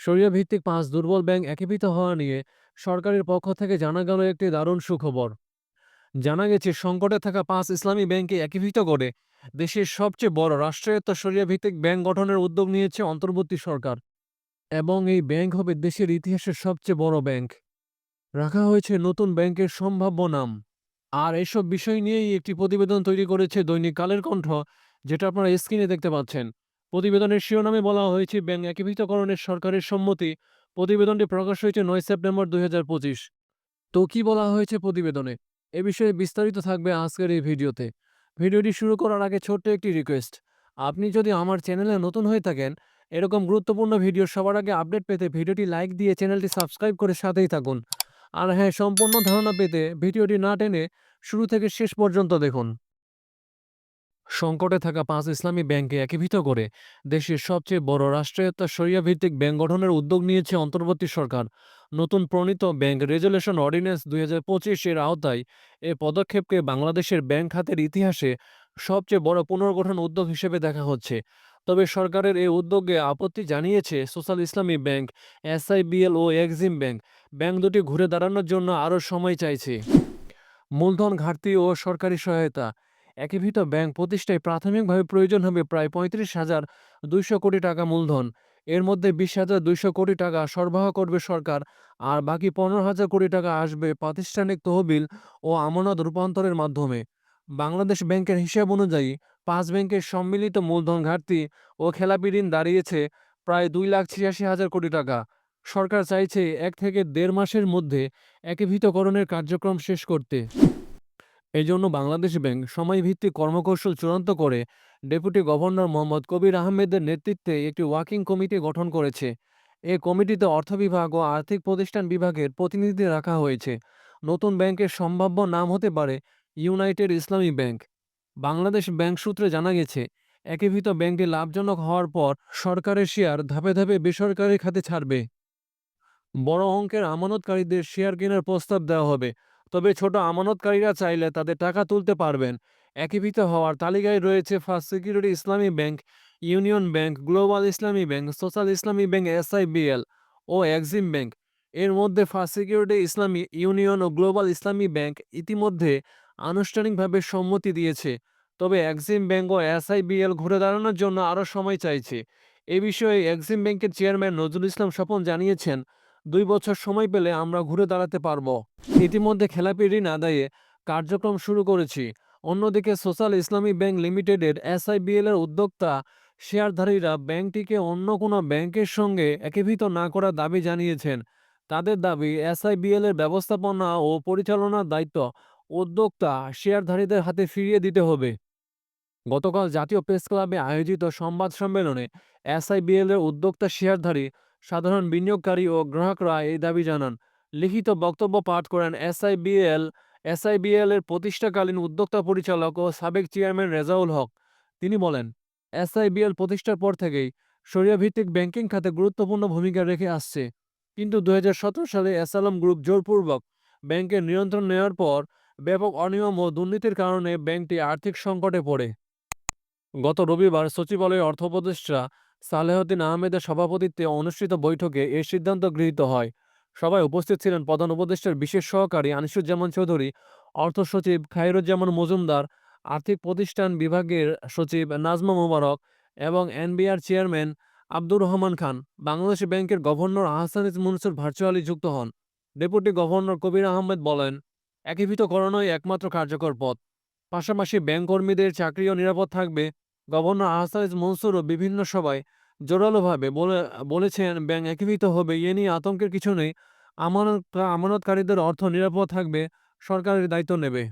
শরিয়া ভিত্তিক পাঁচ দুর্বল ব্যাংক একীভূত হওয়া নিয়ে সরকারের পক্ষ থেকে জানা গেল একটি দারুণ সুখবর। জানা গেছে, সংকটে থাকা পাঁচ ইসলামী ব্যাংককে একীভূত করে দেশের সবচেয়ে বড় রাষ্ট্রায়ত্ত শরিয়া ভিত্তিক ব্যাংক গঠনের উদ্যোগ নিয়েছে অন্তর্বর্তী সরকার এবং এই ব্যাংক হবে দেশের ইতিহাসের সবচেয়ে বড় ব্যাংক। রাখা হয়েছে নতুন ব্যাংকের সম্ভাব্য নাম। আর এসব বিষয় নিয়েই একটি প্রতিবেদন তৈরি করেছে দৈনিক কালের কণ্ঠ, যেটা আপনারা স্ক্রিনে দেখতে পাচ্ছেন। প্রতিবেদনের শিরোনামে বলা হয়েছে, ব্যাংক একীভূতকরণের সরকারের সম্মতি। প্রতিবেদনটি প্রকাশ হয়েছে নয় সেপ্টেম্বর দুই হাজার পঁচিশ। তো কি বলা হয়েছে প্রতিবেদনে? এ বিষয়ে বিস্তারিত থাকবে আজকের এই ভিডিওতে। ভিডিওটি শুরু করার আগে ছোট্ট একটি রিকোয়েস্ট। আপনি যদি আমার চ্যানেলে নতুন হয়ে থাকেন, এরকম গুরুত্বপূর্ণ ভিডিও সবার আগে আপডেট পেতে ভিডিওটি লাইক দিয়ে চ্যানেলটি সাবস্ক্রাইব করে সাথেই থাকুন। আর হ্যাঁ সম্পূর্ণ ধারণা পেতে ভিডিওটি না টেনে শুরু থেকে শেষ পর্যন্ত দেখুন। সংকটে থাকা পাঁচ ইসলামী ব্যাংককে একীভূত করে দেশের সবচেয়ে বড় রাষ্ট্রায়ত্ত শরিয়া ভিত্তিক ব্যাংক গঠনের উদ্যোগ নিয়েছে অন্তর্বর্তী সরকার। নতুন প্রণীত ব্যাংক রেজুলেশন অর্ডিন্যান্স দুই হাজার পঁচিশের আওতায় এ পদক্ষেপকে বাংলাদেশের ব্যাংক খাতের ইতিহাসে সবচেয়ে বড় পুনর্গঠন উদ্যোগ হিসেবে দেখা হচ্ছে। তবে সরকারের এই উদ্যোগে আপত্তি জানিয়েছে সোশ্যাল ইসলামী ব্যাংক এসআইবিএল ও এক্সিম ব্যাংক। ব্যাংক দুটি ঘুরে দাঁড়ানোর জন্য আরও সময় চাইছে। মূলধন ঘাটতি ও সরকারি সহায়তা একীভূত ব্যাংক প্রতিষ্ঠায় প্রাথমিকভাবে প্রয়োজন হবে প্রায় পঁয়ত্রিশ হাজার দুইশো কোটি টাকা মূলধন। এর মধ্যে বিশ হাজার দুইশো কোটি টাকা সরবরাহ করবে সরকার আর বাকি পনেরো হাজার কোটি টাকা আসবে প্রাতিষ্ঠানিক তহবিল ও আমানত রূপান্তরের মাধ্যমে। বাংলাদেশ ব্যাংকের হিসাব অনুযায়ী পাঁচ ব্যাংকের সম্মিলিত মূলধন ঘাটতি ও খেলাপি ঋণ দাঁড়িয়েছে প্রায় দুই লাখ ছিয়াশি হাজার কোটি টাকা। সরকার চাইছে এক থেকে দেড় মাসের মধ্যে একীভূতকরণের কার্যক্রম শেষ করতে। এই জন্য বাংলাদেশ ব্যাংক সময়ভিত্তিক কর্মকৌশল চূড়ান্ত করে ডেপুটি গভর্নর মোহাম্মদ কবির আহমেদের নেতৃত্বে একটি ওয়ার্কিং কমিটি গঠন করেছে। এ কমিটিতে অর্থ বিভাগ ও আর্থিক প্রতিষ্ঠান বিভাগের প্রতিনিধি রাখা হয়েছে। নতুন ব্যাংকের সম্ভাব্য নাম হতে পারে ইউনাইটেড ইসলামী ব্যাংক। বাংলাদেশ ব্যাংক সূত্রে জানা গেছে, একীভূত ব্যাংকটি লাভজনক হওয়ার পর সরকারের শেয়ার ধাপে ধাপে বেসরকারি খাতে ছাড়বে। বড় অঙ্কের আমানতকারীদের শেয়ার কেনার প্রস্তাব দেওয়া হবে। তবে ছোট আমানতকারীরা চাইলে তাদের টাকা তুলতে পারবেন। একীভূত হওয়ার তালিকায় রয়েছে first security Islami bank, union bank, global Islami bank, social Islami bank, SIBL ও এক্সিম ব্যাংক। এর মধ্যে ফার্স্ট সিকিউরিটি ইসলামী, ইউনিয়ন ও গ্লোবাল ইসলামী ব্যাংক ইতিমধ্যে আনুষ্ঠানিকভাবে সম্মতি দিয়েছে। তবে এক্সিম ব্যাংক ও এসআইবিএল ঘুরে দাঁড়ানোর জন্য আরও সময় চাইছে। এ বিষয়ে এক্সিম ব্যাংকের চেয়ারম্যান নজরুল ইসলাম স্বপন জানিয়েছেন দুই বছর সময় পেলে আমরা ঘুরে দাঁড়াতে পারব। ইতিমধ্যে খেলাপি ঋণ আদায়ে কার্যক্রম শুরু করেছি। অন্যদিকে সোশ্যাল ইসলামী ব্যাংক লিমিটেডের এসআইবিএল এর উদ্যোক্তা শেয়ারধারীরা ব্যাংকটিকে অন্য কোনো ব্যাংকের সঙ্গে একীভূত না করার দাবি জানিয়েছেন। তাদের দাবি এসআইবিএল এর ব্যবস্থাপনা ও পরিচালনার দায়িত্ব উদ্যোক্তা শেয়ারধারীদের হাতে ফিরিয়ে দিতে হবে। গতকাল জাতীয় প্রেস ক্লাবে আয়োজিত সংবাদ সম্মেলনে এসআইবিএল এর উদ্যোক্তা শেয়ারধারী সাধারণ বিনিয়োগকারী ও গ্রাহকরা এই দাবি জানান। লিখিত বক্তব্য পাঠ করেন এসআইবিএল এসআইবিএল এর প্রতিষ্ঠাকালীন উদ্যোক্তা পরিচালক ও সাবেক চেয়ারম্যান রেজাউল হক। তিনি বলেন, এসআইবিএল প্রতিষ্ঠার পর থেকেই সরিয়া ভিত্তিক ব্যাংকিং খাতে গুরুত্বপূর্ণ ভূমিকা রেখে আসছে। কিন্তু দু হাজার সতেরো সালে এসালাম গ্রুপ জোরপূর্বক ব্যাংকের নিয়ন্ত্রণ নেওয়ার পর ব্যাপক অনিয়ম ও দুর্নীতির কারণে ব্যাংকটি আর্থিক সংকটে পড়ে। গত রবিবার সচিবালয়ের অর্থ সালেহদ্দিন আহমেদের সভাপতিত্বে অনুষ্ঠিত বৈঠকে এ সিদ্ধান্ত গৃহীত হয়। সভায় উপস্থিত ছিলেন প্রধান উপদেষ্টার বিশেষ সহকারী আনিসুজ্জামান চৌধুরী, অর্থ সচিব খায়রুজ্জামান মজুমদার, আর্থিক প্রতিষ্ঠান বিভাগের সচিব নাজমা মুবারক এবং এনবিআর চেয়ারম্যান আব্দুর রহমান খান। বাংলাদেশ ব্যাংকের গভর্নর আহসানিজ মনসুর ভার্চুয়ালি যুক্ত হন। ডেপুটি গভর্নর কবির আহমেদ বলেন, একীভূত একীভূতকরণই একমাত্র কার্যকর পথ। পাশাপাশি ব্যাংক কর্মীদের চাকরিও নিরাপদ থাকবে। গভর্নর আহসানিজ মনসুরও বিভিন্ন সভায় জোরালোভাবে বলে, বলেছেন, ব্যাংক একীভূত হবে, এ নিয়ে আতঙ্কের কিছু নেই। আমানত, আমানতকারীদের অর্থ নিরাপদ থাকবে। সরকারের দায়িত্ব নেবে।